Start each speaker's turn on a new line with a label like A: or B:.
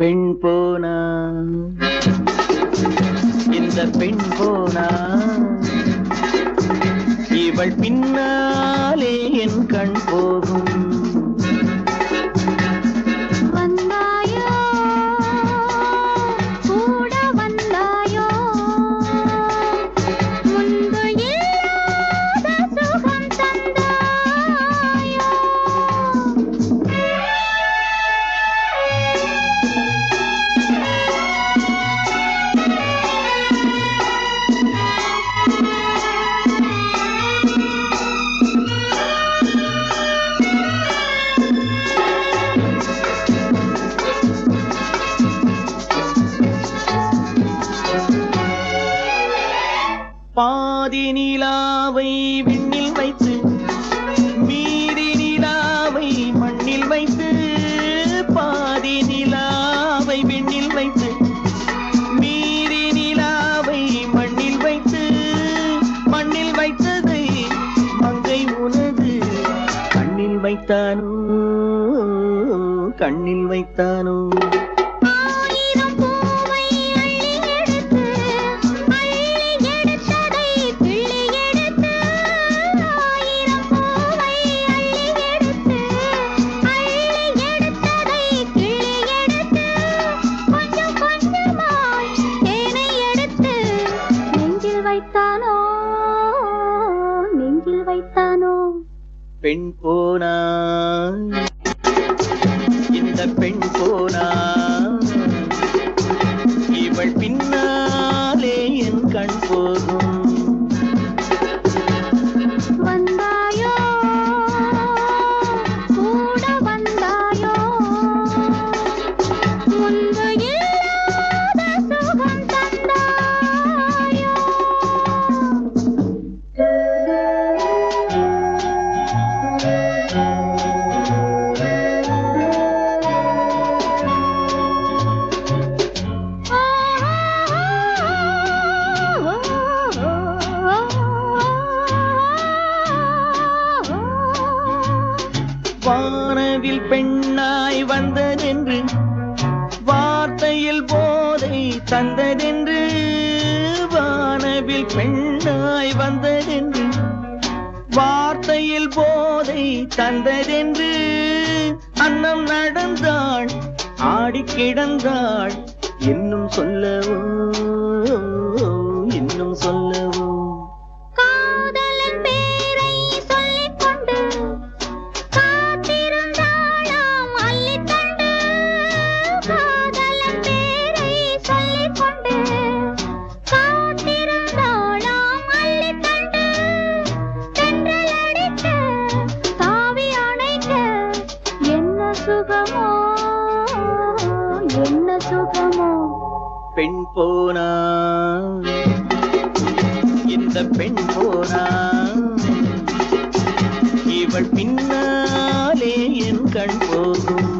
A: பெண் போனா. இந்த பெண் போனா. இவள்
B: பின்ன
A: பாதி நிலாவை விண்ணில் வைத்து மீதி நிலாவை மண்ணில் வைத்து பாதி நிலாவை விண்ணில் வைத்து மீதி நிலாவை மண்ணில் வைத்து மண்ணில் வைத்ததை மங்கை உனது. கண்ணில் வைத்தானோ? கண்ணில் வைத்தானோ?
B: வைத்தானோ? நெஞ்சில் வைத்தானோ?
A: பெண் போனா இந்த பெண் போனா இவள் பின்னாலே என் கண் போகும். வானவில் பெண்ணாய் வந்ததென்று வார்த்தையில் போதை தந்ததென்று வானவில் பெண்ணாய் வந்ததென்று வார்த்தையில் போதை தந்ததென்று அன்னம் நடந்தாள் ஆடி கிடந்தாள் இன்னும் சொல்லவோ இன்னும் சொல்லவோ
B: சுகமோ? என்ன சுகமோ?
A: பெண் போனா? இந்த பெண் போனா? இவள் பின்னாலே என் கண் போகும்.